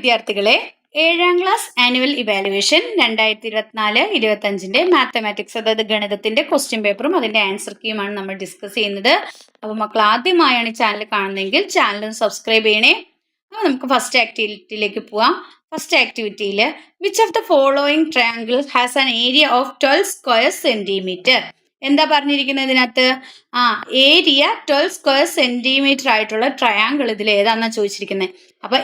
വിദ്യാർത്ഥികളെ ഏഴാം class annual evaluation രണ്ടായിരത്തി ഇരുപത്തിനാല് ഇരുപത്തഞ്ചിന്റെ മാത്തമാറ്റിക്സ് അതായത് ഗണിതത്തിന്റെ ക്വസ്റ്റ്യൻ പേപ്പറും അതിന്റെ ആൻസർ കീയുമാണ് നമ്മൾ ഡിസ്കസ് ചെയ്യുന്നത്. അപ്പോൾ മക്കൾ ആദ്യമായാണ് ചാനൽ കാണുന്നതെങ്കിൽ ചാനൽ സബ്സ്ക്രൈബ് ചെയ്യണേ. അപ്പോൾ നമുക്ക് ഫസ്റ്റ് ആക്ടിവിറ്റിയിലേക്ക് പോവാം. First ആക്ടിവിറ്റിയിൽ which of the following triangle has an area of twelve square centimetre എന്താ പറഞ്ഞിരിക്കുന്നത് ഇതിനകത്ത്? ആ ഏരിയ ട്വൽവ് സ്ക്വയർ സെന്റിമീറ്റർ ആയിട്ടുള്ള ട്രയാങ്കിൾ ഇതിൽ ഏതാണെന്നാണ് ചോദിച്ചിരിക്കുന്നത് അപ്പൊ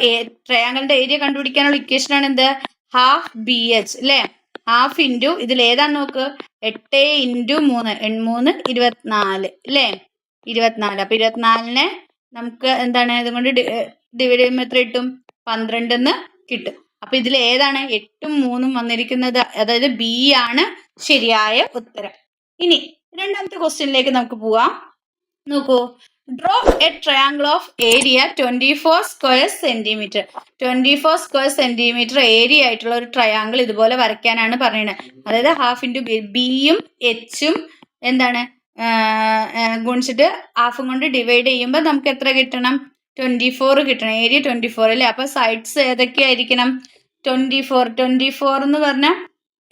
ട്രയാങ്കിളിന്റെ ഏരിയ കണ്ടുപിടിക്കാനുള്ള ഇക്വേഷൻ ആണ് എന്ത്? ഹാഫ് ബി എച്ച് അല്ലേ ഹാഫ് ഇന്റു ഇതിൽ ഏതാണ് നോക്ക്? എട്ട് ഇന്റു മൂന്ന് മൂന്ന് ഇരുപത്തിനാല് അല്ലേ ഇരുപത്തിനാല്. അപ്പൊ ഇരുപത്തിനാലിനെ നമുക്ക് എന്താണ്? ഇതുകൊണ്ട് ഡിവൈഡ് ചെയ്യുമ്പോൾ എത്ര കിട്ടും? പന്ത്രണ്ടെന്ന് കിട്ടും. അപ്പൊ ഇതിൽ ഏതാണ്? എട്ടും മൂന്നും വന്നിരിക്കുന്നത് അതായത് ബി ആണ് ശരിയായ ഉത്തരം. ഇനി രണ്ടാമത്തെ ക്വസ്റ്റ്യനിലേക്ക് നമുക്ക് പോവാം. നോക്കൂ. Draw a triangle of area twenty four square centimeter twenty four square centimeter area ആയിട്ടുള്ള ഒരു ട്രയാങ്കിൾ ഇതുപോലെ വരയ്ക്കാനാണ് പറയുന്നത് അതായത് ഹാഫ് ഇന്റു ബിയും എച്ചും എന്താണ്? ഗുണിച്ചിട്ട് ഹാഫും കൊണ്ട് ഡിവൈഡ് ചെയ്യുമ്പോൾ നമുക്ക് എത്ര കിട്ടണം? ട്വന്റി ഫോർ കിട്ടണം. ഏരിയ ട്വന്റി ഫോർ അല്ലേ? അപ്പൊ സൈഡ്സ് ഏതൊക്കെയായിരിക്കണം? ട്വന്റി ഫോർ ട്വന്റി ഫോർ എന്ന് പറഞ്ഞാൽ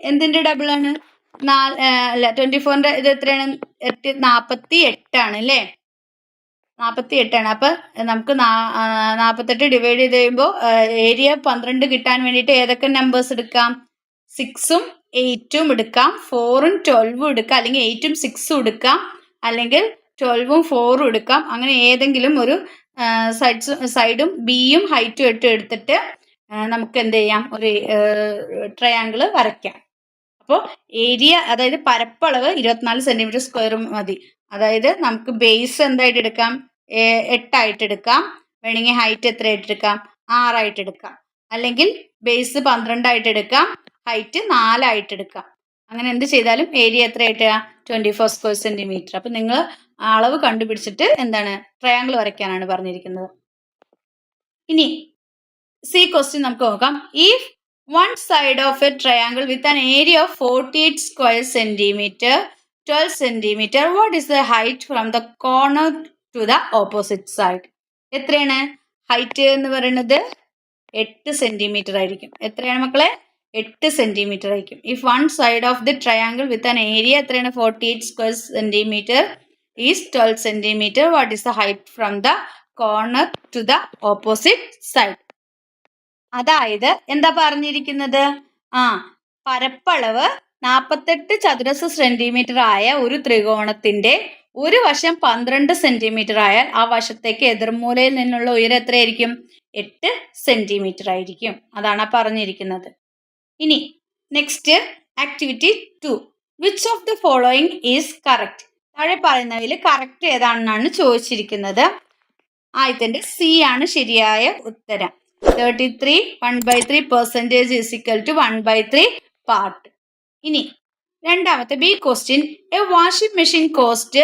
എന്തിന്റെ ഡബിൾ ആണ്? ട്വന്റി ഫോറിന്റെ ഇത് എത്രയാണ്? എട്ട് നാപ്പത്തി എട്ടാണ് അല്ലേ? നാപ്പത്തി എട്ടാണ് അപ്പൊ നമുക്ക് നാപ്പത്തെട്ട് ഡിവൈഡ് ചെയ്ത് കഴിയുമ്പോൾ ഏരിയ പന്ത്രണ്ട് കിട്ടാൻ വേണ്ടിയിട്ട് ഏതൊക്കെ നമ്പേഴ്സ് എടുക്കാം? സിക്സും എയ്റ്റും എടുക്കാം. ഫോറും ട്വൽവും എടുക്കാം. അല്ലെങ്കിൽ എയ്റ്റും സിക്സും എടുക്കാം. അല്ലെങ്കിൽ ട്വൽവും ഫോറും എടുക്കാം. അങ്ങനെ ഏതെങ്കിലും ഒരു സൈഡ്സ് സൈഡും ബിയും ഹൈറ്റും ഇട്ട് എടുത്തിട്ട് നമുക്ക് എന്ത് ചെയ്യാം? ഒരു ട്രയാങ്കിൾ വരയ്ക്കാം. അപ്പോൾ ഏരിയ അതായത് പരപ്പളവ് ഇരുപത്തിനാല് സെന്റിമീറ്റർ സ്ക്വയർ മതി. അതായത് നമുക്ക് ബേസ് എന്തായിട്ട് എടുക്കാം? എട്ടായിട്ട് എടുക്കാം. വേണമെങ്കിൽ ഹൈറ്റ് എത്രയായിട്ട് എടുക്കാം? ആറായിട്ട് എടുക്കാം. അല്ലെങ്കിൽ ബേസ് പന്ത്രണ്ടായിട്ട് എടുക്കാം. ഹൈറ്റ് നാലായിട്ട് എടുക്കാം. അങ്ങനെ എന്ത് ചെയ്താലും ഏരിയ എത്രയായിട്ട്? ട്വന്റി ഫോർ സ്ക്വയർ സെന്റിമീറ്റർ അപ്പം നിങ്ങൾ അളവ് കണ്ടുപിടിച്ചിട്ട് എന്താണ് ട്രയാങ്കിൾ വരയ്ക്കാനാണ് പറഞ്ഞിരിക്കുന്നത്. ഇനി സി ക്വസ്റ്റ്യൻ നമുക്ക് നോക്കാം. If one side of a triangle with an area of forty eight square centimeter twelve centimeter what is the height from the corner to the opposite side എത്രയാണ്? ഹൈറ്റ് എന്ന് പറയുന്നത് എട്ട് centimetre ആയിരിക്കും. എത്രയാണ് മക്കളെ? എട്ട് സെന്റിമീറ്റർ ആയിരിക്കും. If one side of the triangle with an area എത്രയാണ്? Forty eight square centimeter is twelve centimeter what is the height from the corner to the opposite side അതായത് എന്താ പറഞ്ഞിരിക്കുന്നത്? ആ പരപ്പളവ് നാൽപ്പത്തെട്ട് ചതുരശ്ര സെന്റിമീറ്റർ ആയ ഒരു ത്രികോണത്തിന്റെ ഒരു വശം പന്ത്രണ്ട് സെന്റിമീറ്റർ ആയാൽ ആ വശത്തേക്ക് എതിർമൂലയിൽ നിന്നുള്ള ഉയരം എത്രയായിരിക്കും? എട്ട് സെന്റിമീറ്റർ ആയിരിക്കും. അതാണ് പറഞ്ഞിരിക്കുന്നത്. ഇനി next activity two which of the following is correct താഴെ പറയുന്നതിൽ കറക്റ്റ് ഏതാണെന്നാണ് ചോദിച്ചിരിക്കുന്നത്. ആദ്യത്തിന്റെ സി ആണ് ശരിയായ ഉത്തരം. Thirty three one by three percentage is equal to one by three part ഇനി രണ്ടാമത്തെ B question a washing machine cost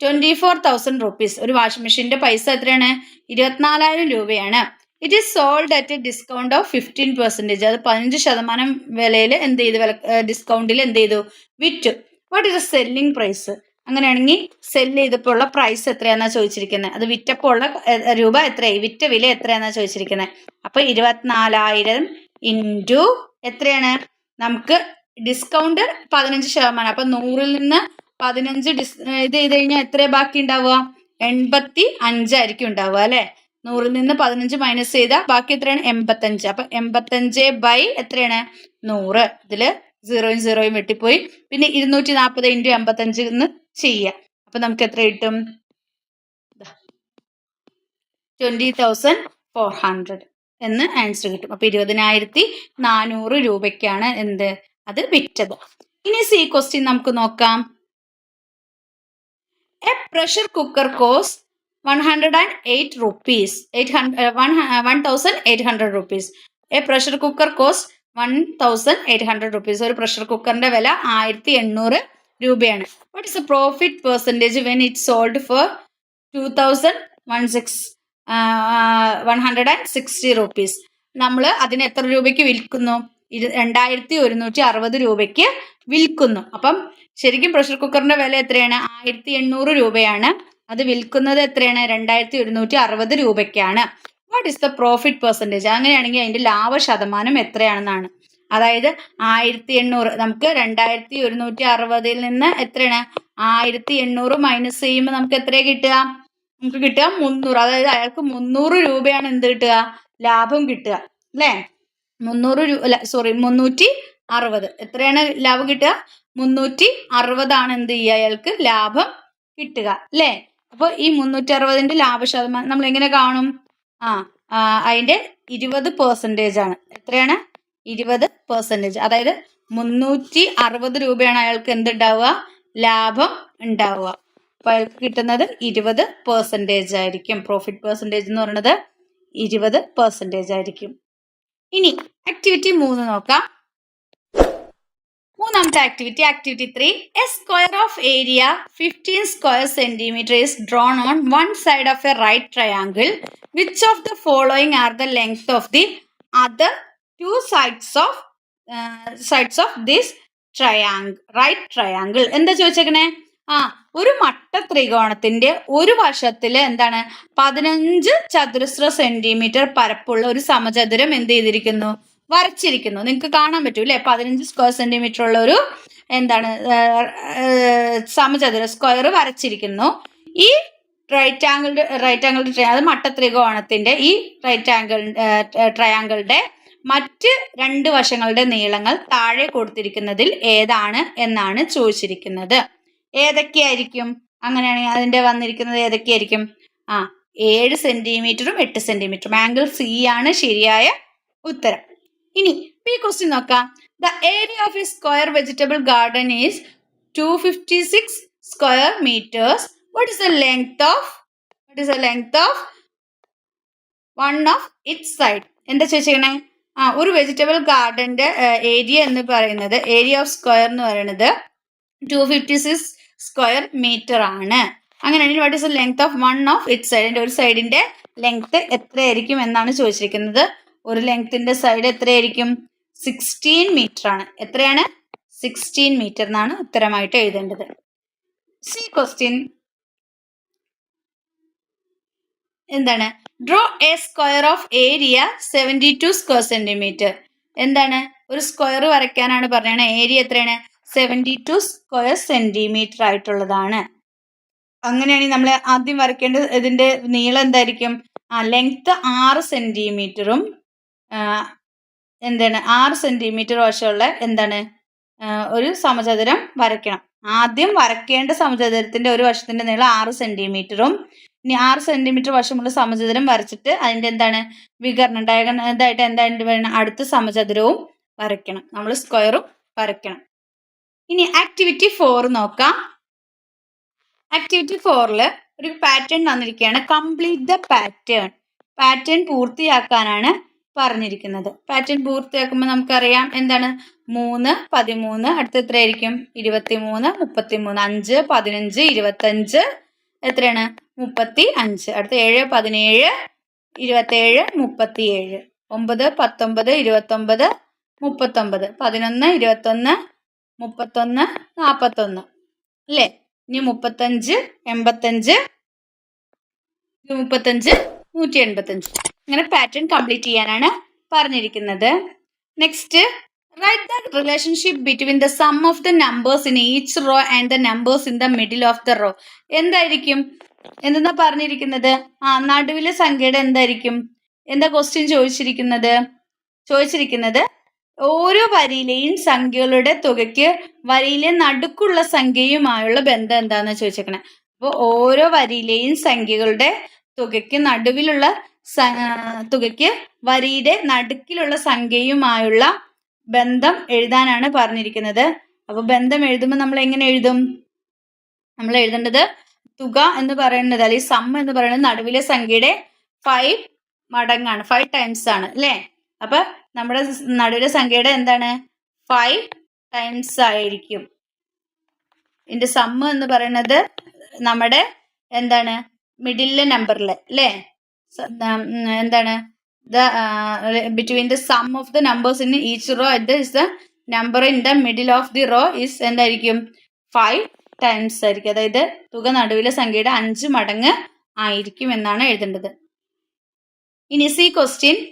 twenty four thousand rupees ഒരു washing മെഷീന്റെ പൈസ എത്രയാണ്? ഇരുപത്തിനാലായിരം രൂപയാണ്. It is sold at a discount of fifteen percentage അത് പതിനഞ്ച് ശതമാനം വിലയിൽ എന്ത് ചെയ്തു? വില ഡിസ്കൗണ്ടിൽ എന്ത് ചെയ്തു? വിറ്റു. What is a selling price അങ്ങനെയാണെങ്കിൽ സെല്ല് ചെയ്തപ്പോൾ ഉള്ള പ്രൈസ് എത്രയാണെന്നാണ് ചോദിച്ചിരിക്കുന്നത് അത് വിറ്റപ്പോൾ ഉള്ള രൂപ എത്രയായി? വിറ്റ വില എത്രയാണെന്നാണ് ചോദിച്ചിരിക്കുന്നത് അപ്പൊ ഇരുപത്തിനാലായിരം ഇന്റു എത്രയാണ്? നമുക്ക് ഡിസ്കൗണ്ട് പതിനഞ്ച് ശതമാനം. അപ്പൊ നൂറിൽ നിന്ന് പതിനഞ്ച് ഡിസ് ഇത് ചെയ്ത് കഴിഞ്ഞാൽ എത്ര ബാക്കി ഉണ്ടാവുക? എൺപത്തി അഞ്ചായിരിക്കും ഉണ്ടാവുക അല്ലെ? നൂറിൽ നിന്ന് പതിനഞ്ച് മൈനസ് ചെയ്താൽ ബാക്കി എത്രയാണ്? എൺപത്തഞ്ച്. അപ്പൊ എൺപത്തഞ്ച് ബൈ എത്രയാണ്? നൂറ്. ഇതിൽ സീറോയും സീറോയും വെട്ടിപ്പോയി. പിന്നെ ഇരുന്നൂറ്റി നാൽപ്പത് ഇന്റു എൺപത്തഞ്ച് എന്ന് ചെയ്യാം. അപ്പൊ നമുക്ക് എത്ര കിട്ടും? ട്വന്റി തൗസൻഡ് ഫോർ ഹൺഡ്രഡ് എന്ന് ആൻസർ കിട്ടും. അപ്പൊ ഇരുപതിനായിരത്തി നാനൂറ് രൂപയ്ക്കാണ് എന്ത്? അത് വിറ്റത്. ഇനി സി ക്വസ്റ്റ്യൻ നമുക്ക് നോക്കാം. A pressure cooker costs one hundred and eight rupees eight hundred one one thousand eight hundred rupees a pressure cooker cost one thousand eight hundred rupees ഒരു പ്രഷർ കുക്കറിന്റെ വില ആയിരത്തി എണ്ണൂറ് രൂപയാണ്. What is a profit percentage when it sold for two thousand one six one hundred and sixty rupees നമ്മൾ അതിന് എത്ര രൂപയ്ക്ക് വിൽക്കുന്നു? ഇരു രണ്ടായിരത്തി ഒരുന്നൂറ്റി അറുപത് രൂപയ്ക്ക് വിൽക്കുന്നു. അപ്പം ശരിക്കും പ്രഷർ കുക്കറിന്റെ വില എത്രയാണ്? ആയിരത്തി എണ്ണൂറ് രൂപയാണ്. അത് വിൽക്കുന്നത് എത്രയാണ്? രണ്ടായിരത്തി ഒരുന്നൂറ്റി അറുപത് രൂപയ്ക്കാണ്. What is the profit percentage അങ്ങനെയാണെങ്കിൽ അതിന്റെ ലാഭ ശതമാനം എത്രയാണെന്നാണ്. അതായത് ആയിരത്തി എണ്ണൂറ് നമുക്ക് രണ്ടായിരത്തി ഒരുന്നൂറ്റി അറുപതിൽ നിന്ന് എത്രയാണ്? ആയിരത്തി എണ്ണൂറ് മൈനസ് ചെയ്യുമ്പോൾ നമുക്ക് എത്രയാണ് കിട്ടുക? നമുക്ക് കിട്ടുക മുന്നൂറ്. അതായത് അയാൾക്ക് മുന്നൂറ് രൂപയാണ് എന്ത് കിട്ടുക? ലാഭം കിട്ടുക. അല്ലേ? മുന്നൂറ് രൂപ സോറി മുന്നൂറ്റി അറുപത് എത്രയാണ് ലാഭം കിട്ടുക? മുന്നൂറ്റി അറുപതാണ് എന്ത് ചെയ്യുക? അയാൾക്ക് ലാഭം കിട്ടുക. അല്ലേ? അപ്പോൾ ഈ മുന്നൂറ്റി അറുപതിന്റെ ലാഭ ശതമാനം നമ്മൾ എങ്ങനെ കാണും? ആ അതിന്റെ ഇരുപത് പെർസെന്റേജ് ആണ്. എത്രയാണ്? ഇരുപത് പെർസെന്റേജ് അതായത് മുന്നൂറ്റി അറുപത് രൂപയാണ് അയാൾക്ക് എന്തുണ്ടാവുക? ലാഭം ഉണ്ടാവുക. അപ്പൊ അയാൾക്ക് കിട്ടുന്നത് ഇരുപത് പെർസെന്റേജ് ആയിരിക്കും. പ്രോഫിറ്റ് പെർസെന്റേജ് എന്ന് പറയുന്നത് ഇരുപത് പെർസെന്റേജ് ആയിരിക്കും. ഇനി ആക്ടിവിറ്റി മൂന്ന് നോക്കാം. മൂന്നാമത്തെ activity activity three a square of area fifteen square centimeter is drawn on one side of a right triangle which of the following are the length of the other two sides of sides of this triangle right triangle എന്താ ചോദിച്ചേക്കണേ? ആ ഒരു മട്ട ത്രികോണത്തിന്റെ ഒരു വശത്തിൽ എന്താണ്? പതിനഞ്ച് ചതുരശ്ര സെന്റിമീറ്റർ പരപ്പുള്ള ഒരു സമചതുരം എന്ത് ചെയ്തിരിക്കുന്നു? വരച്ചിരിക്കുന്നു. നിങ്ങൾക്ക് കാണാൻ പറ്റൂ അല്ലെ പതിനഞ്ച് സ്ക്വയർ സെന്റിമീറ്റർ ഉള്ള ഒരു എന്താണ്? സമചതുര സ്ക്വയർ വരച്ചിരിക്കുന്നു. ഈ റൈറ്റ് ആംഗിൾ റൈറ്റ് ആംഗിൾ അത് മട്ട ത്രികോണത്തിന്റെ ഈ റൈറ്റ് ആംഗിൾ ട്രയാങ്കിളുടെ മറ്റ് രണ്ട് വശങ്ങളുടെ നീളങ്ങൾ താഴെ കൊടുത്തിരിക്കുന്നതിൽ ഏതാണ് എന്നാണ് ചോദിച്ചിരിക്കുന്നത്. ഏതൊക്കെയായിരിക്കും? അങ്ങനെയാണെങ്കിൽ അതിന്റെ വന്നിരിക്കുന്നത് ഏതൊക്കെയായിരിക്കും? ആ ഏഴ് സെന്റിമീറ്ററും എട്ട് സെന്റിമീറ്ററും. ആംഗിൾ സി ആണ് ശരിയായ ഉത്തരം. ഇനി ഈ ക്വസ്റ്റ്യൻ നോക്കാം. The area of a square vegetable garden is two fifty six square meters what is the length of what is the length of one of it side എന്താ ചോദിച്ചേക്കണേ? ആ ഒരു വെജിറ്റബിൾ ഗാർഡന്റെ ഏരിയ എന്ന് പറയുന്നത് ഏരിയ ഓഫ് സ്ക്വയർ എന്ന് പറയുന്നത് two fifty six square meter ആണ്. അങ്ങനെയാണെങ്കിൽ what is length of one of it സൈഡിന്റെ ഒരു സൈഡിന്റെ ലെങ്ത് എത്രയായിരിക്കും എന്നാണ് ചോദിച്ചിരിക്കുന്നത്. ഒരു ലെങ്ത്തിന്റെ സൈഡ് എത്രയായിരിക്കും? സിക്സ്റ്റീൻ മീറ്റർ ആണ്. എത്രയാണ്? സിക്സ്റ്റീൻ മീറ്റർ എന്നാണ് ഉത്തരമായിട്ട് എഴുതേണ്ടത്. സി ക്വസ്റ്റ്യൻ എന്താണ്? Draw a square of area seventy two square centimeter എന്താണ്? ഒരു സ്ക്വയർ വരയ്ക്കാനാണ് പറയണത് ഏരിയ എത്രയാണ്? സെവന്റി ടു സ്ക്വയർ സെന്റിമീറ്റർ ആയിട്ടുള്ളതാണ്. അങ്ങനെയാണെങ്കിൽ നമ്മൾ ആദ്യം വരയ്ക്കേണ്ടത് ഇതിന്റെ നീളം എന്തായിരിക്കും? ആ ലെങ്ത് ആറ് സെന്റിമീറ്ററും എന്താണ്? ആറ് സെന്റിമീറ്റർ വശമുള്ള എന്താണ്? ഒരു സമചതുരം വരയ്ക്കണം. ആദ്യം വരയ്ക്കേണ്ട സമചതുരത്തിന്റെ ഒരു വശത്തിന്റെ നീളം ആറ് സെന്റിമീറ്ററും ഇനി ആറ് സെന്റിമീറ്റർ വശമുള്ള സമചതുരം വരച്ചിട്ട് അതിന്റെ എന്താണ് വികരണം ഡയഗൺ ഇതായിട്ട് എന്തായിട്ട് വേണം അടുത്ത സമചതുരവും വരയ്ക്കണം. നമ്മൾ സ്ക്വയറും വരയ്ക്കണം. ഇനി ആക്ടിവിറ്റി ഫോർ നോക്കാം. ആക്ടിവിറ്റി ഫോറിൽ ഒരു പാറ്റേൺ തന്നിരിക്കുകയാണ് കംപ്ലീറ്റ് ദ പാറ്റേൺ പാറ്റേൺ പൂർത്തിയാക്കാനാണ് പറഞ്ഞിരിക്കുന്നത്. പാറ്റേൺ പൂർത്തിയാക്കുമ്പോൾ നമുക്കറിയാം എന്താണ്? മൂന്ന് പതിമൂന്ന് അടുത്ത് എത്രയായിരിക്കും? ഇരുപത്തി മൂന്ന് മുപ്പത്തി മൂന്ന് അഞ്ച് പതിനഞ്ച് ഇരുപത്തഞ്ച്. എത്രയാണ്? മുപ്പത്തി അഞ്ച് അടുത്ത ഏഴ് പതിനേഴ് ഇരുപത്തേഴ് മുപ്പത്തിയേഴ്. ഒമ്പത് പത്തൊമ്പത് ഇരുപത്തൊമ്പത് മുപ്പത്തൊമ്പത്. പതിനൊന്ന് ഇരുപത്തൊന്ന് മുപ്പത്തൊന്ന് നാൽപ്പത്തൊന്ന് അല്ലേ? ഇനി മുപ്പത്തഞ്ച് എൺപത്തഞ്ച് മുപ്പത്തഞ്ച് നൂറ്റി എൺപത്തഞ്ച് ഇങ്ങനെ പാറ്റേൺ കംപ്ലീറ്റ് ചെയ്യാനാണ് പറഞ്ഞിരിക്കുന്നത്. Next write the relationship between the sum of the numbers in each row and the numbers in the middle of the row എന്തായിരിക്കും? എന്തെന്നാ പറഞ്ഞിരിക്കുന്നത്? ആ നടുവിലെ സംഖ്യയുടെ എന്തായിരിക്കും? എന്താ ക്വസ്റ്റ്യൻ ചോദിച്ചിരിക്കുന്നത്? ചോദിച്ചിരിക്കുന്നത് ഓരോ വരിയിലെയും സംഖ്യകളുടെ തുകയ്ക്ക് വരിയിലെ നടുക്കുള്ള സംഖ്യയുമായുള്ള ബന്ധം എന്താന്ന് ചോദിച്ചേക്കണേ. അപ്പോൾ ഓരോ വരിയിലെയും സംഖ്യകളുടെ തുകയ്ക്ക് നടുവിലുള്ള തുകയ്ക്ക് വരിയുടെ നടുക്കിലുള്ള സംഖ്യയുമായുള്ള ബന്ധം എഴുതാനാണ് പറഞ്ഞിരിക്കുന്നത്. അപ്പോൾ ബന്ധം എഴുതുമ്പോൾ നമ്മൾ എങ്ങനെ എഴുതും? നമ്മൾ എഴുതേണ്ടത് തുക എന്ന് പറയുന്നത് അല്ലെങ്കിൽ സം എന്ന് പറയുന്നത് നടുവിലെ സംഖ്യയുടെ ഫൈവ് മടങ്ങാണ്. ഫൈവ് ടൈംസ് ആണ് അല്ലേ? അപ്പൊ നമ്മുടെ നടുവിലെ സംഖ്യയുടെ എന്താണ്? ഫൈവ് ടൈംസ് ആയിരിക്കും. ഇതിന്റെ സമ്മ് എന്ന് പറയുന്നത് നമ്മുടെ എന്താണ്? മിഡിലെ നമ്പറിലെ അല്ലേ? എന്താണ്? The between the sum of the numbers in each row the is the number in the middle of the row is എന്തായിരിക്കും? ഫൈവ് ടൈംസ് ആയിരിക്കും. അതായത് തുക നടുവിലെ സംഖ്യയുടെ അഞ്ച് മടങ്ങ് ആയിരിക്കും എന്നാണ് എഴുതേണ്ടത്. ഇനി C question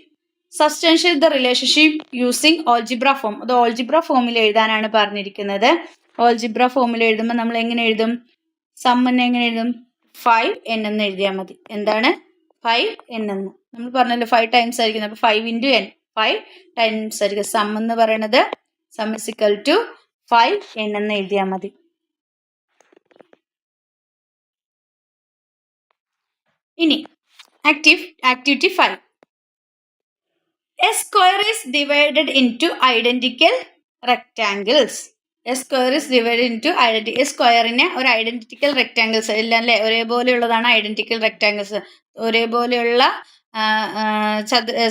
substantial the relationship using algebra form അത് ഓൾജിബ്ര ഫോമിൽ എഴുതാനാണ് പറഞ്ഞിരിക്കുന്നത്. ഓൾജിബ്ര ഫോമിൽ എഴുതുമ്പോൾ നമ്മൾ എങ്ങനെ എഴുതും? സമ്മന്നെ എങ്ങനെ എഴുതും? ഫൈവ് എൻ എന്ന് എഴുതിയാൽ മതി. എന്താണ്? ഫൈവ് എൻ എന്ന്. നമ്മൾ പറഞ്ഞല്ലോ ഫൈവ് ടൈംസ് ആയിരിക്കും. അപ്പോൾ five into n five times ആയിരിക്കും. സം എന്ന് പറയുന്നത് sum is equal to five n എന്ന് എഴുതിയാൽ മതി. ഇനി active activity five a square is divided into identical rectangles a square is divide into identi a സ്ക്വയറിനെ ഒരു ഐഡന്റിക്കൽ റെക്റ്റാങ്കിൾസ് എല്ലാം അല്ലേ ഒരേപോലെയുള്ളതാണ് ഐഡന്റിക്കൽ റെക്റ്റാങ്കിൾസ് ഒരേപോലെയുള്ള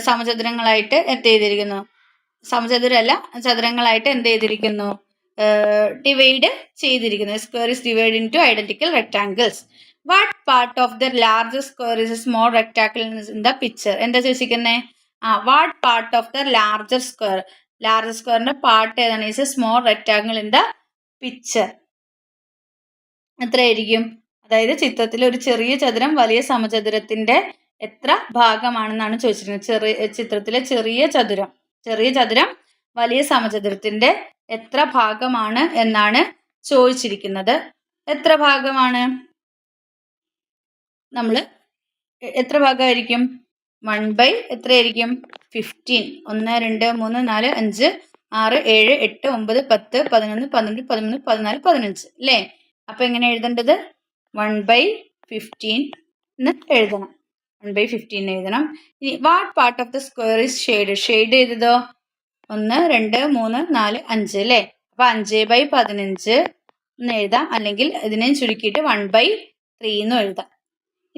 സമചതുരങ്ങളായിട്ട് എന്ത് ചെയ്തിരിക്കുന്നു? സമചതുരല്ല ചതുരങ്ങളായിട്ട് എന്ത് ചെയ്തിരിക്കുന്നു? ഡിവൈഡ് ചെയ്തിരിക്കുന്നു. Square is divide into identical rectangles what part of the large square is small rectangle in the picture എന്താ ചോദിച്ചിരിക്കുന്നത് ആ what part of the larger square larger സ്ക്വയറിന്റെ പാർട്ട് ഏതാണ്? Is small rectangle in the picture എത്രയായിരിക്കും അതായത് ചിത്രത്തിൽ ഒരു ചെറിയ ചതുരം വലിയ സമചതുരത്തിന്റെ എത്ര ഭാഗമാണെന്നാണ് ചോദിച്ചിരിക്കുന്നത്. ചെറിയ ചിത്രത്തിലെ ചെറിയ ചതുരം. ചെറിയ ചതുരം വലിയ സമചതുരത്തിന്റെ എത്ര ഭാഗമാണ് എന്നാണ് ചോദിച്ചിരിക്കുന്നത്. എത്ര ഭാഗമാണ്? നമ്മൾ എത്ര ഭാഗമായിരിക്കും? വൺ ബൈ എത്രയായിരിക്കും? ഫിഫ്റ്റീൻ ഒന്ന് രണ്ട് മൂന്ന് നാല് അഞ്ച് ആറ് ഏഴ് എട്ട് ഒമ്പത് പത്ത് പതിനൊന്ന് പന്ത്രണ്ട് പതിമൂന്ന് പതിനാല് പതിനഞ്ച്. അല്ലേ അപ്പം എങ്ങനെ എഴുതേണ്ടത്? വൺ ബൈ ഫിഫ്റ്റീൻ എന്ന് എഴുതണം. വൺ ബൈ ഫിഫ്റ്റീൻ എഴുതണം. ഇനി what part of the square is shade shade ചെയ്തതോ ഒന്ന് രണ്ട് മൂന്ന് നാല് അഞ്ച് അല്ലേ അപ്പം അഞ്ച് ബൈ പതിനഞ്ച് എന്ന് എഴുതാം. അല്ലെങ്കിൽ ഇതിനെ ചുരുക്കിയിട്ട് വൺ ബൈ ത്രീ എന്നും എഴുതാം.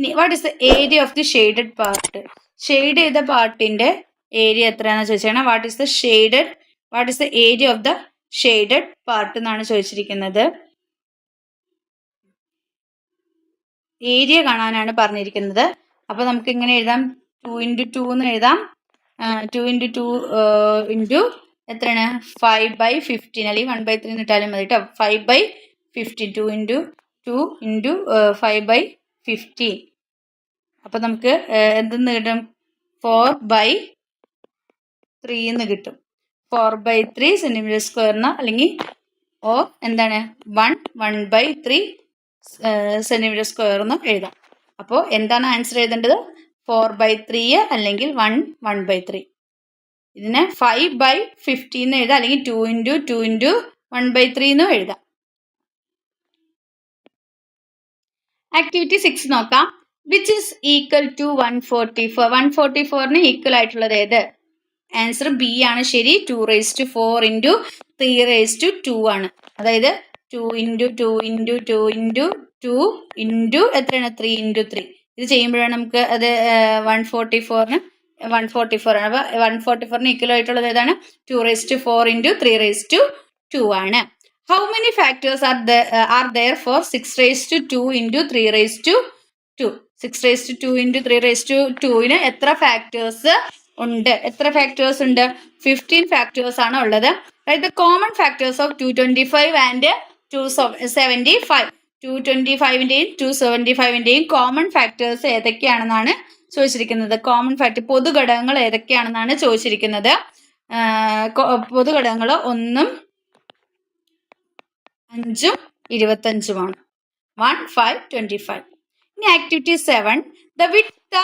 ഇനി what is the area of the shaded part shade ചെയ്ത പാർട്ടിന്റെ ഏരിയ എത്രയാണെന്ന് ചോദിച്ചാൽ what is the shaded what is the area of the shaded part എന്നാണ് ചോദിച്ചിരിക്കുന്നത്. ഏരിയ കാണാനാണ് പറഞ്ഞിരിക്കുന്നത്. അപ്പോൾ നമുക്ക് ഇങ്ങനെ എഴുതാം. ടു ഇന്റു ടു എന്ന് എഴുതാം. ടു ഇന്റു ടു ഇന്റു എത്രയാണ്? ഫൈവ് ബൈ ഫിഫ്റ്റീൻ അല്ലെങ്കിൽ വൺ ബൈ ത്രീ ഇട്ടാലും മതി കേട്ടോ five by fifteen two into two into five by fifteen അപ്പോൾ നമുക്ക് എന്തെന്ന് കിട്ടും? ഫോർ ബൈ ത്രീ എന്ന് കിട്ടും. ഫോർ ബൈ ത്രീ സെന്റിമീറ്റർ സ്ക്വയറിന് അല്ലെങ്കിൽ ഓ എന്താണ്? One one by three centimeter square എന്ന് എഴുതാം. അപ്പോൾ എന്താണ് ആൻസർ എഴുതേണ്ടത്? ഫോർ ബൈ ത്രീ അല്ലെങ്കിൽ വൺ വൺ ബൈ ത്രീ ഇതിനെ ഫൈവ് ബൈ ഫിഫ്റ്റി എന്ന് എഴുതാം. അല്ലെങ്കിൽ two into two into one by three എന്നും എഴുതാം. ആക്ടിവിറ്റി സിക്സ് നോക്കാം. Which is equal to one forty four one forty ഫോറിന് equal ആയിട്ടുള്ളത് ഏത്? ആൻസർ ബി ആണ് ശരി. Two raise to four into three raise to two ആണ്. അതായത് two into two into two into two into എത്രയാണ്? Three into three ഇത് ചെയ്യുമ്പോഴാണ് നമുക്ക് അത് വൺ ഫോർട്ടി ഫോറിന് വൺ ഫോർട്ടി ഫോർ ആണ്. അപ്പോൾ വൺ ഫോർട്ടി ഫോറിന് ഈക്വൽ ആയിട്ടുള്ളത് ഏതാണ്? Two raise two four into three raise two two ആണ്. How many factors are are there four six raise two two into three raise two two six raise two two into three raise two ടുവിന് എത്ര factors ഉണ്ട്? എത്ര factors ഉണ്ട്? Fifteen factors ആണ് ഉള്ളത്. അതായത് common factors of two twenty five and two seventy five two twenty ഫൈവിന്റെയും two seventy ഫൈവിന്റെയും common factors ഏതൊക്കെയാണെന്നാണ് ചോദിച്ചിരിക്കുന്നത്. കോമൺ ഫാക്ടർ പൊതുഘടകങ്ങൾ ഏതൊക്കെയാണെന്നാണ് ചോദിച്ചിരിക്കുന്നത്. പൊതുഘടകങ്ങൾ ഒന്നും അഞ്ചും ഇരുപത്തഞ്ചുമാണ്. വൺ ഫൈവ് ട്വന്റി ഫൈവ് ഇനി activity seven the width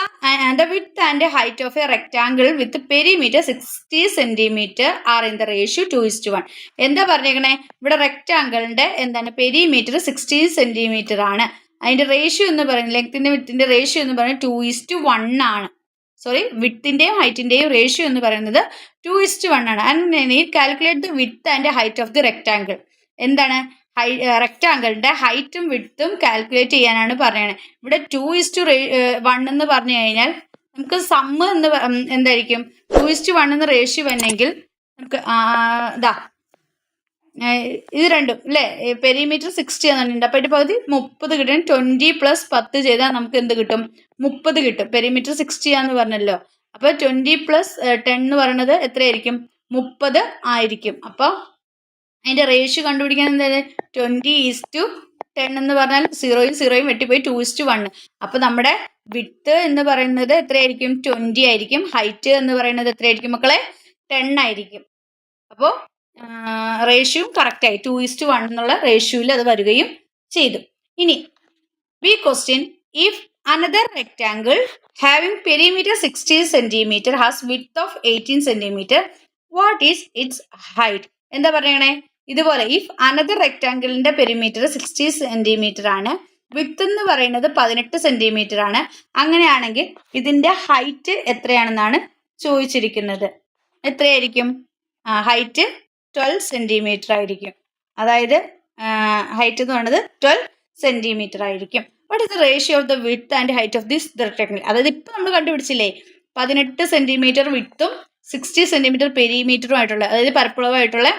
the width and height of a rectangle with perimeter sixty centimeter are in the ratio two is to one എന്താ പറഞ്ഞേക്കണേ? ഇവിടെ റെക്ടാങ്കിളിന്റെ എന്താണ്? പെരിമീറ്റർ സിക്സ്റ്റി സെന്റിമീറ്റർ ആണ്. അതിന്റെ റേഷ്യോ എന്ന് പറയുന്നത് ലെങ്ത്തിന്റെ വിത്തിന്റെ ratio എന്ന് പറയുന്നത് ടു ഇസ് ടു വൺ ആണ്. സോറി വിത്തിന്റെയും ഹൈറ്റിന്റെയും റേഷ്യോ എന്ന് പറയുന്നത് ടു ഇസ് ടു വൺ ആണ്. ആൻഡ് നീ calculate the width and height of the rectangle എന്താണ്? ഹൈ റെക്റ്റാങ്കിളിന്റെ ഹൈറ്റും വിട്ടും കാൽക്കുലേറ്റ് ചെയ്യാനാണ് പറയുന്നത്. ഇവിടെ ടു ഇസ് ടു വൺ എന്ന് പറഞ്ഞു കഴിഞ്ഞാൽ നമുക്ക് സമ്മ് എന്ന് എന്തായിരിക്കും? ടു ഇസ് ടു വൺ എന്ന് റേഷ്യോ വന്നെങ്കിൽ നമുക്ക് ഇതാ ഇത് രണ്ടും അല്ലേ പെരിമീറ്റർ സിക്സ്റ്റി എന്നുണ്ട്. അപ്പോൾ അതിന്റെ പകുതി മുപ്പത് കിട്ടും. ട്വന്റി പ്ലസ് പത്ത് ചെയ്താൽ നമുക്ക് എന്ത് കിട്ടും? മുപ്പത് കിട്ടും. പെരിമീറ്റർ സിക്സ്റ്റി ആന്ന് പറഞ്ഞല്ലോ. അപ്പോൾ ട്വന്റി പ്ലസ് ടെൻ എന്ന് പറയുന്നത് എത്രയായിരിക്കും? മുപ്പത് ആയിരിക്കും. അപ്പോൾ അതിന്റെ റേഷ്യോ കണ്ടുപിടിക്കാൻ എന്താണ് ട്വന്റി ഈസ് ടു ടെൻ എന്ന് പറഞ്ഞാൽ സീറോയും സീറോയും വെട്ടിപ്പോയി ടു ഇസ് ടു വൺ അപ്പോൾ നമ്മുടെ വിത്ത് എന്ന് പറയുന്നത് എത്രയായിരിക്കും? ട്വന്റി ആയിരിക്കും. ഹൈറ്റ് എന്ന് പറയുന്നത് എത്രയായിരിക്കും മക്കളെ? ടെൻ ആയിരിക്കും. അപ്പോൾ റേഷ്യോ കറക്റ്റായി ടു ഇസ്റ്റ് വൺ എന്നുള്ള റേഷ്യോയിൽ അത് വരികയും ചെയ്തു. ഇനി B question if another rectangle having perimeter sixty centimeter has width of eighteen centimeter what is its height എന്താ പറയണേ ഇതുപോലെ ഇഫ് അനദർ റെക്ടാങ്കിളിന്റെ പെരിമീറ്റർ സിക്സ്റ്റി സെന്റിമീറ്റർ ആണ്. വിത്ത് എന്ന് പറയുന്നത് പതിനെട്ട് സെന്റിമീറ്റർ ആണ്. അങ്ങനെയാണെങ്കിൽ ഇതിന്റെ ഹൈറ്റ് എത്രയാണെന്നാണ് ചോദിച്ചിരിക്കുന്നത്. എത്രയായിരിക്കും? ഹൈറ്റ് ട്വൽവ് സെന്റിമീറ്റർ ആയിരിക്കും. അതായത് ഹൈറ്റ് എന്ന് പറയുന്നത് ട്വൽവ് സെന്റിമീറ്റർ ആയിരിക്കും. What is the ratio of the width and height of this rectangle അതായത് ഇപ്പം നമ്മൾ കണ്ടുപിടിച്ചില്ലേ പതിനെട്ട് സെന്റിമീറ്റർ വിത്തും സിക്സ്റ്റി സെന്റിമീറ്റർ പെരിമീറ്ററും ആയിട്ടുള്ള അതായത് പരപ്പളവായിട്ടുള്ള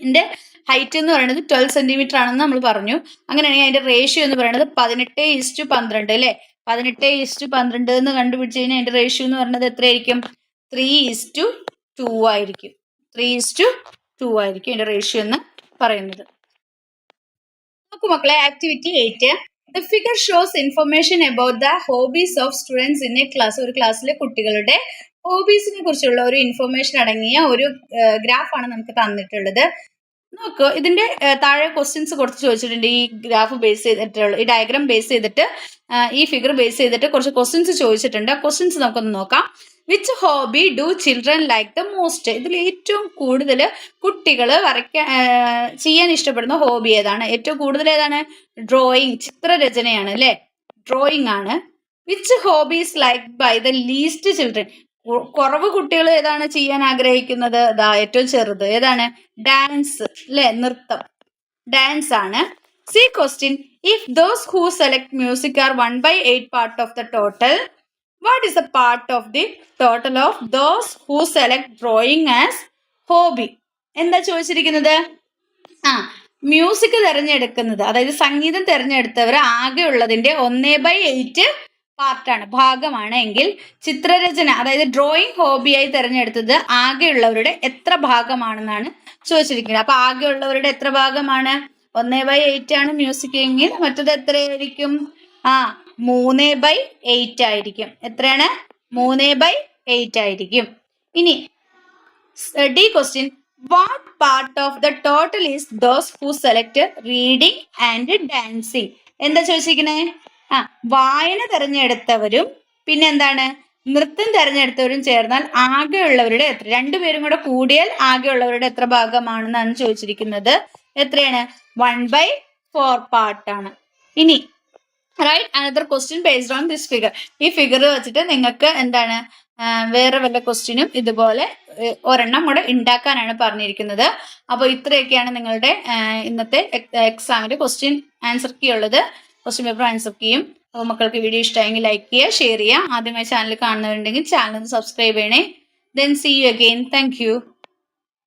ഇതിന്റെ ഹൈറ്റ് എന്ന് പറയുന്നത് ട്വൽവ് സെന്റിമീറ്റർ ആണെന്ന് നമ്മൾ പറഞ്ഞു. അങ്ങനെയാണെങ്കിൽ അതിന്റെ റേഷ്യോ എന്ന് പറയുന്നത് പതിനെട്ട് ഇസ്റ്റു പന്ത്രണ്ട് അല്ലേ? പതിനെട്ട് ഇസ്റ്റു പന്ത്രണ്ട് എന്ന് കണ്ടുപിടിച്ച് കഴിഞ്ഞാൽ അതിന്റെ റേഷ്യോ എന്ന് പറയുന്നത് എത്രയായിരിക്കും? ത്രീ ഇസ്റ്റു ടു ആയിരിക്കും. ത്രീ ഇസ്റ്റു ടു ആയിരിക്കും അതിന്റെ റേഷ്യോ എന്ന് പറയുന്നത്. നോക്കൂ മക്കളെ activity eight the figure shows information about the hobbies of students in a class ഒരു ക്ലാസ്സിലെ കുട്ടികളുടെ ഹോബീസിനെ കുറിച്ചുള്ള ഒരു ഇൻഫർമേഷൻ അടങ്ങിയ ഒരു ഗ്രാഫാണ് നമുക്ക് തന്നിട്ടുള്ളത്. നോക്ക് ഇതിന്റെ താഴെ ക്വസ്റ്റ്യൻസ് കൊടുത്ത് ചോദിച്ചിട്ടുണ്ട്. ഈ ഗ്രാഫ് ബേസ് ചെയ്തിട്ടുള്ള ഈ ഡയഗ്രാം ബേസ് ചെയ്തിട്ട് ഈ ഫിഗർ ബേസ് ചെയ്തിട്ട് കുറച്ച് ക്വസ്റ്റ്യൻസ് ചോദിച്ചിട്ടുണ്ട്. ക്വസ്റ്റ്യൻസ് നമുക്കൊന്ന് നോക്കാം. Which hobby do children like the most ഇതിൽ ഏറ്റവും കൂടുതൽ കുട്ടികൾ വരയ്ക്കാൻ ചെയ്യാൻ ഇഷ്ടപ്പെടുന്ന ഹോബി ഏതാണ്? ഏറ്റവും കൂടുതൽ ഏതാണ്? ഡ്രോയിങ് ചിത്രരചനയാണ് അല്ലേ? ഡ്രോയിങ് ആണ്. Which hobbies like by the least children കുറവ് കുട്ടികൾ ഏതാണ് ചെയ്യാൻ ആഗ്രഹിക്കുന്നത്? ദാ ഏറ്റവും ചെറുത്. ഏതാണ്? ഡാൻസ് അല്ലെ നൃത്തം. ഡാൻസ് ആണ്. C question. If those who select music are one by eight part of the total what is a part of the total of those who select drawing as hobby? എന്താ ചോദിച്ചിരിക്കുന്നത്? ആ music തിരഞ്ഞെടുക്കുന്നത്. അതായത് സംഗീതം തിരഞ്ഞെടുത്തവർ ആകെ ഉള്ളതിന്റെ ഒന്നേ ബൈ എയ്റ്റ് പാർട്ടാണ്. ഭാഗമാണ് എങ്കിൽ ചിത്രരചന അതായത് ഡ്രോയിങ് ഹോബിയായി തിരഞ്ഞെടുത്തത് ആകെയുള്ളവരുടെ എത്ര ഭാഗമാണെന്നാണ് ചോദിച്ചിരിക്കുന്നത്. അപ്പൊ ആകെയുള്ളവരുടെ എത്ര ഭാഗമാണ്? ഒന്നേ ബൈ എയ്റ്റ് ആണ് മ്യൂസിക് എങ്കിൽ മറ്റത് എത്രയായിരിക്കും? ആ മൂന്നേ ബൈ എയ്റ്റ് ആയിരിക്കും. എത്രയാണ്? മൂന്നേ ബൈ എയ്റ്റ് ആയിരിക്കും. ഇനി D question what part of the total is those who select reading and dancing എന്താ ചോദിച്ചിരിക്കണേ ആ വായന തെരഞ്ഞെടുത്തവരും പിന്നെ എന്താണ് നൃത്തം തിരഞ്ഞെടുത്തവരും ചേർന്നാൽ ആകെയുള്ളവരുടെ എത്ര? രണ്ടുപേരും കൂടെ കൂടിയാൽ ആകെയുള്ളവരുടെ എത്ര ഭാഗമാണെന്നാണ് ചോദിച്ചിരിക്കുന്നത്. എത്രയാണ്? വൺ ബൈ ഫോർ പാർട്ടാണ് ഇനി write another question based on this figure ഈ ഫിഗർ വെച്ചിട്ട് നിങ്ങൾക്ക് എന്താണ്? വേറെ വല്ല ക്വസ്റ്റ്യനും ഇതുപോലെ ഒരെണ്ണം കൂടെ ഉണ്ടാക്കാനാണ് പറഞ്ഞിരിക്കുന്നത്. അപ്പോൾ ഇത്രയൊക്കെയാണ് നിങ്ങളുടെ ഇന്നത്തെ എക്സാമിന്റെ ക്വസ്റ്റ്യൻ ആൻസർ കീ ഉള്ളത്. ക്വസ്റ്റ്യൻ പേപ്പർ ആൻസർ ചെയ്യും അപ്പോൾ മക്കൾക്ക് വീഡിയോ ഇഷ്ടമായെങ്കിൽ ലൈക്ക് ചെയ്യുക ഷെയർ ചെയ്യുക. ആദ്യമായി ചാനൽ കാണുന്നവരുണ്ടെങ്കിൽ ചാനൽ ഒന്ന് സബ്സ്ക്രൈബ് ചെയ്യണേ. Then see you again thank